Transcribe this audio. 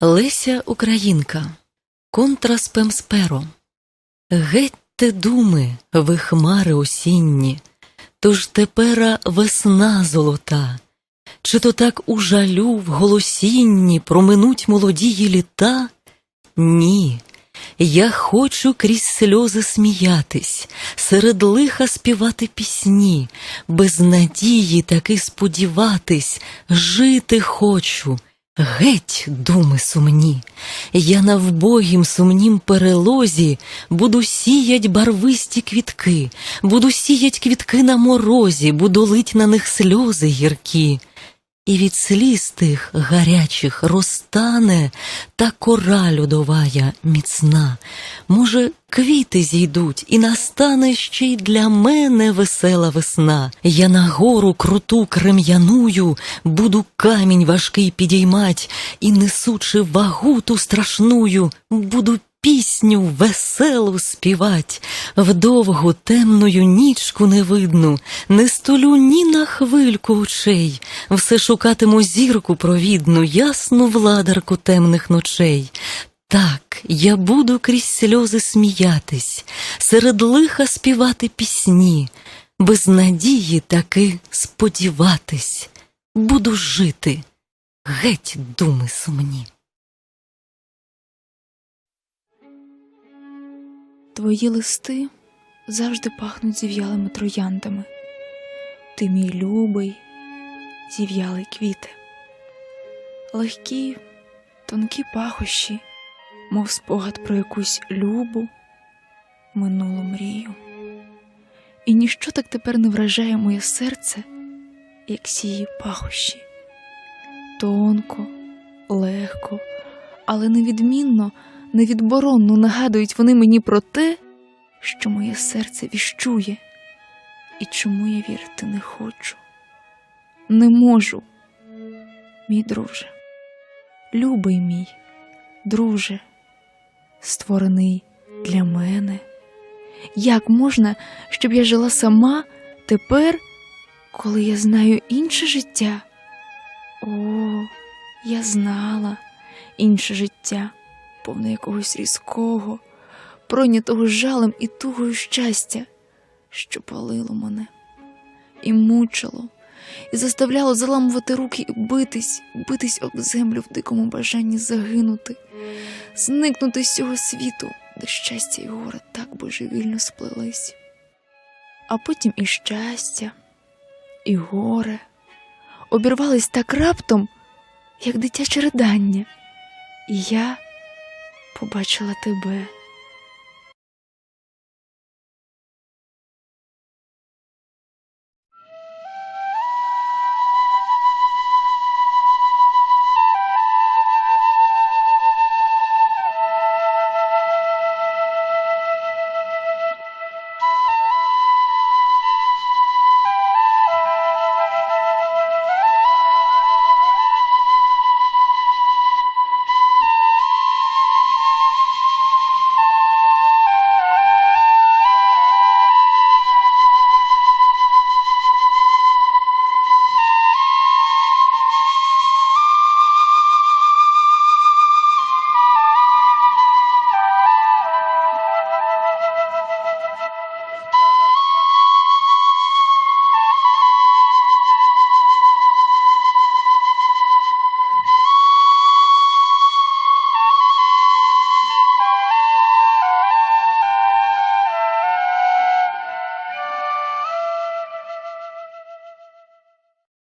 Леся Українка. Контраспем сперо Гетьте думи, ви хмари осінні, Тож тепера весна золота, Чи то так у жалю в голосінні Проминуть молодії літа? Ні, я хочу крізь сльози сміятись, Серед лиха співати пісні, Без надії таки сподіватись, Жити хочу, Геть, думи сумні, я на вбогім сумнім перелозі буду сіять барвисті квітки, буду сіять квітки на морозі, буду лить на них сльози гіркі. І від сліз тих гарячих розтане та кора льодовая міцна. Може, квіти зійдуть, і настане ще й для мене весела весна. Я на гору круту крем'яную, буду камінь важкий підіймать, і несучи вагу ту страшную, буду пісню веселу співать, вдовгу темною нічку невидну, не столю ні на хвильку очей, все шукатиму зірку провідну, ясну владарку темних ночей. Так, я буду крізь сльози сміятись, серед лиха співати пісні, без надії таки сподіватись, буду жити, геть думи сумні. Твої листи завжди пахнуть зів'ялими трояндами. Ти мій любий, зів'ялий квіте. Легкі, тонкі пахощі, мов спогад про якусь любу, минулу мрію. І ніщо так тепер не вражає моє серце, як сії пахощі. Тонко, легко, але невідмінно, невідборонно нагадують вони мені про те, що моє серце віщує, і чому я вірити не хочу. Не можу, мій друже, любий мій, друже, створений для мене. Як можна, щоб я жила сама тепер, коли я знаю інше життя? О, я знала інше життя, повне якогось різкого, пройнятого жалем і тугою щастя, що палило мене, і мучило, і заставляло заламувати руки і битись, битись об землю в дикому бажанні загинути, зникнути з цього світу, де щастя і горе так божевільно сплелись. А потім і щастя, і горе обірвались так раптом, як дитяче ридання, і я побачила тебе,